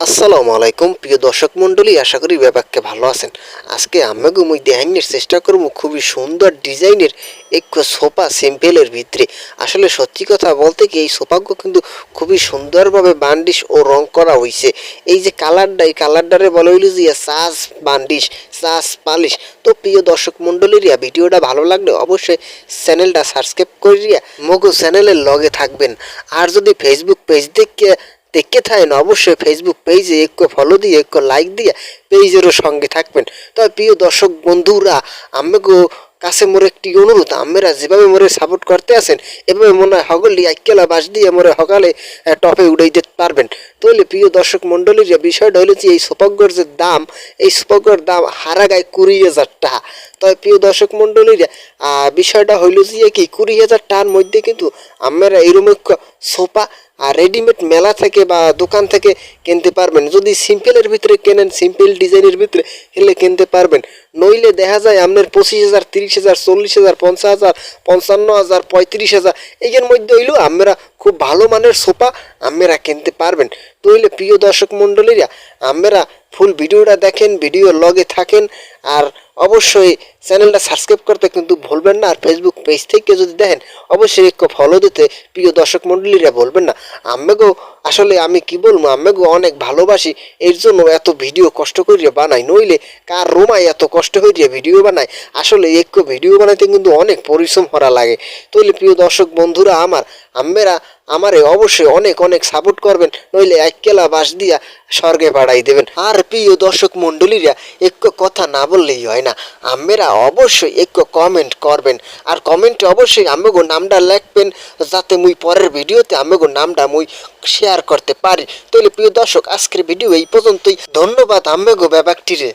আসসালামু আলাইকুম, প্রিয় দর্শক মণ্ডলী, আশা করি ব্যাপারকে ভালো আছেন। আজকে আমাকে মুই দেখানোর চেষ্টা করব খুবই সুন্দর ডিজাইনের এক সোফা সিম্পলের ভিতরে। আসলে সত্যি কথা বলতে কি, এই সোফাগুলো কিন্তু খুবই সুন্দরভাবে বান্ডিশ ও রং করা হয়েছে এই যে কালারটা, এই কালারটারে বলা হইল যে সাজ বান্ডিশ, সাজ পালিশ। তো প্রিয় দর্শক মণ্ডলীরা, ভিডিওটা ভালো লাগলে অবশ্যই চ্যানেলটা সাবস্ক্রাইব করিয়া মগো চ্যানেলের লগে থাকবেন। আর যদি ফেসবুক পেজ দেখে দেখতে থাকেন অবশ্যই ফেসবুক পেজে একটু ফলো দিয়ে একটু লাইক দিয়ে পেজেরও সঙ্গে থাকবেন। তবে প্রিয় দর্শক বন্ধুরা আমাকে কাছে মোর একটি অনুরোধ আমরা যেভাবে মোরে সাপোর্ট করতে আছেন এভাবে মনে হয় হগলি আইকেলা বাস দিয়ে মোরে আহ, টপে উড়াই দিতে পারবেন। তাহলে প্রিয় দর্শক মণ্ডলীর যে বিষয়টা হলো যে এই সোপাগ্যর যে দাম এই সোপাগ্যর দাম হারা গায়ে কুড়ি হাজার টাকা। তবে প্রিয় দর্শক মণ্ডলীর বিষয়টা হইল যে কি কুড়ি হাজার টাকার মধ্যে কিন্তু আমরা এরকম সোফা আর রেডিমেড মেলা থেকে বা দোকান থেকে কিনতে পারবেন। যদি সিম্পলের ভিতরে কেনেন সিম্পল ডিজাইনের ভিতরে হলে কিনতে পারবেন। নইলে দেখা যায় আপনার পঁচিশ হাজার, তিরিশ হাজার, চল্লিশ হাজার, পঞ্চাশ হাজার, পঞ্চান্ন হাজার, পঁয়ত্রিশ হাজার এইটার মধ্যে হইলেও আমরা খুব ভালো মানের সোফা আমরা কিনতে পারবেন। তো হইলে প্রিয় দর্শক মণ্ডলীরা আমরা ফুল ভিডিওটা দেখেন, ভিডিও লগে থাকেন, আর অবশ্যই চ্যানেলটা সাবস্ক্রাইব করতে কিন্তু ভুলবেন না, আর ফেসবুক পেজ থেকে যদি দেখেন, অবশ্যই একটু ফলো দিতে, প্রিয় দর্শক মণ্ডলীরা বলবেন না। আম্মেগো, আসলে আমি কি বলব, আম্মেগো অনেক ভালোবাসি, এর জন্য এত ভিডিও কষ্ট করিয়া বানাই নইলে কার রোমায় এত কষ্ট করিয়া ভিডিও বানায়? আসলে একটু ভিডিও বানাইতে কিন্তু অনেক পরিশ্রম করা লাগে। তাহলে প্রিয় দর্শক বন্ধুরা আমার আম্মেরা আমারে অবশ্যই অনেক অনেক সাপোর্ট করবেন, নইলে এককেলা বাস দিয়া স্বর্গে পাঠাই দেবেন। আর প্রিয় দর্শক মণ্ডলীরা এক কথা না বললেই হয় না। আম্মেরা অবশ্যই একটু কমেন্ট করবেন। আর কমেন্টে অবশ্যই আম্মেগো নামটা লেখবেন, যাতে মুই পরের ভিডিওতে আম্মেগো নামটা মুই শেয়ার করতে পারি। তাহলে প্রিয় দর্শক, আজকের ভিডিও এই পর্যন্তই। ধন্যবাদ আম্মেগো ব্যাপারটিরে।